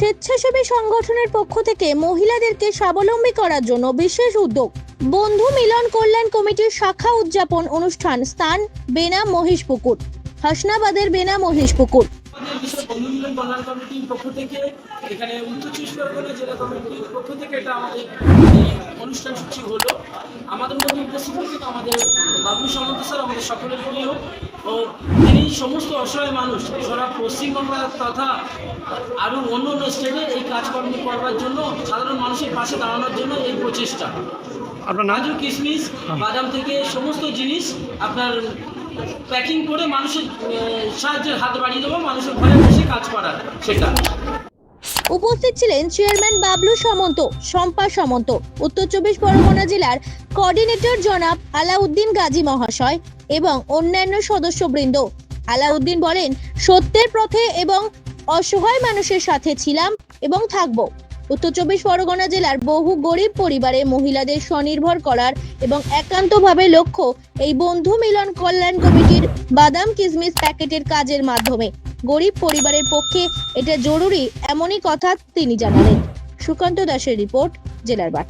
স্বেচ্ছাসেবী সংগঠনের পক্ষ থেকে মহিলাদেরকে স্বাবলম্বী করার জন্য বিশেষ উদ্যোগ। বন্ধু মিলন কল্যাণ কমিটির শাখা উদযাপন অনুষ্ঠান স্থান বেনা মহিষপুকুর হাসনাবাদের বেনা মহিষপুকুর অনুষ্ঠান সূচি হলো। আমাদের মধ্যে উপস্থিত আমাদের বাবলু সামন্ত স্যার আমাদের সকলের প্রিয়। ও তিনি সমস্ত অসহায় মানুষ সারা পশ্চিমবঙ্গ তথা আরও অন্য অন্য স্টেটে এই কাজকর্ম করবার জন্য সাধারণ মানুষের পাশে দাঁড়ানোর জন্য এই প্রচেষ্টা। আপনার নাম? কাজু কিশমিশ বাদাম থেকে সমস্ত জিনিস আপনার প্যাকিং করে মানুষের সাহায্যের হাত বাড়িয়ে দেবো মানুষের ঘরে বসে কাজ করার সেটা। উপস্থিত ছিলেন চেয়ারম্যান বাবলু সামন্ত, শম্পা সামন্ত, উত্তর চব্বিশ পরগনা জেলার কোঅর্ডিনেটর জনাব আলাউদ্দিন গাজী মহাশয় এবং অন্যান্য সদস্যবৃন্দ। আলাউদ্দিন বলেন, সত্যের পথে এবং অসহায় মানুষের সাথে ছিলাম এবং থাকব। উত্তর চব্বিশ পরগনা জেলার বহু গরিব পরিবারে মহিলাদের স্বনির্ভর করার এবং একান্তভাবে লক্ষ্য এই বন্ধু মিলন কল্যাণ কমিটির বাদাম কিসমিস প্যাকেটের কাজের মাধ্যমে। গরিব পরিবারের পক্ষে এটা জরুরি এমনই কথা তিনি জানালেন। সুকান্ত দাসের রিপোর্ট জেলার বার্তা।